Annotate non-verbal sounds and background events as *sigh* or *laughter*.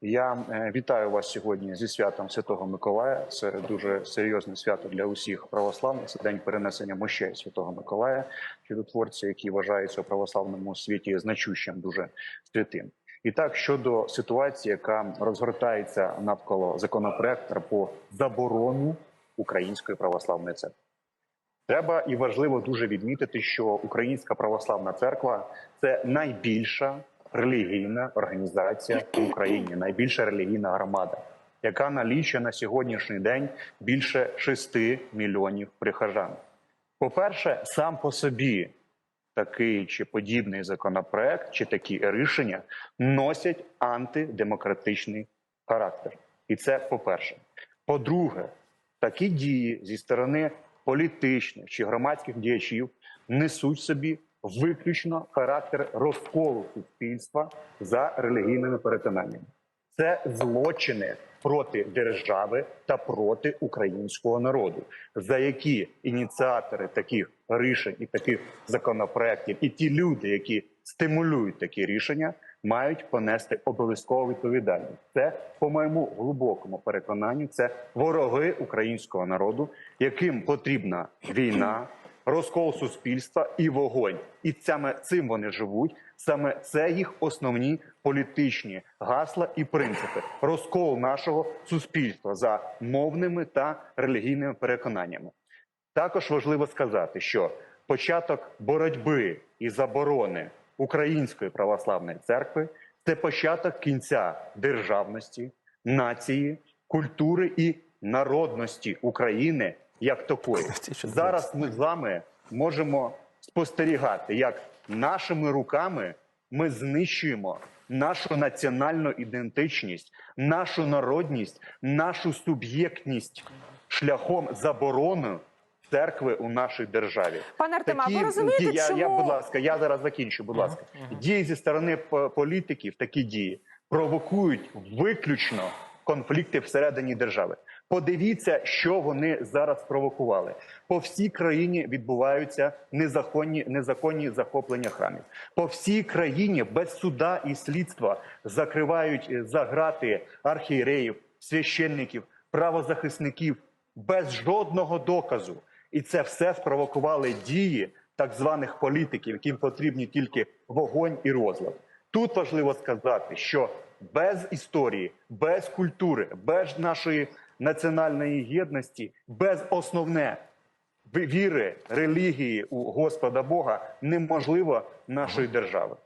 Я е, вітаю вас сьогодні зі святом Святого Миколая. Це дуже серйозне свято для усіх православних. Це день перенесення мощей Святого Миколая, чудотворця, який вважається у православному світі значущим, дуже святим. І так щодо ситуації, яка розгортається навколо законопроекту по заборону Української православної церкви. Треба і важливо дуже відмітити, що Українська православна церква це найбільша релігійна організація в Україні, найбільша релігійна громада, яка налічує на сьогоднішній день більше 6 мільйонів прихожан. По-перше, сам по собі такий чи подібний законопроект, чи такі рішення носять антидемократичний характер. І це по-перше. По-друге, такі дії зі сторони політичних чи громадських діячів несуть собі виключно характер розколу суспільства за релігійними переконаннями. Це злочини проти держави та проти українського народу, за які ініціатори таких рішень і таких законопроєктів, і ті люди, які стимулюють такі рішення, мають понести обов'язкову відповідальність. Це, по моєму глибокому переконанню, це вороги українського народу, яким потрібна війна, розкол суспільства і вогонь. І саме цим вони живуть. Саме це їх основні політичні гасла і принципи. Розкол нашого суспільства за мовними та релігійними переконаннями. Також важливо сказати, що початок боротьби і заборони Української православної церкви це початок кінця державності, нації, культури і народності України як такої. *laughs* Зараз ми з вами можемо спостерігати, як нашими руками ми знищуємо нашу національну ідентичність, нашу народність, нашу суб'єктність шляхом заборони церкви у нашій державі. Пане Артеме, а ви розумієте, дії- я, чому я, будь ласка, я зараз закінчу. Будь ласка, дії зі сторони політиків, такі дії провокують виключно конфлікти всередині держави. Подивіться, що вони зараз провокували. По всій країні відбуваються незаконні незаконні захоплення храмів. По всій країні без суда і слідства закривають е, за грати архієреїв, священників, правозахисників без жодного доказу. І це все спровокували дії так званих політиків, яким потрібні тільки вогонь і розлад. Тут важливо сказати, що без історії, без культури, без нашої національної єдності, без основне віри, релігії у Господа Бога неможливо нашої держави.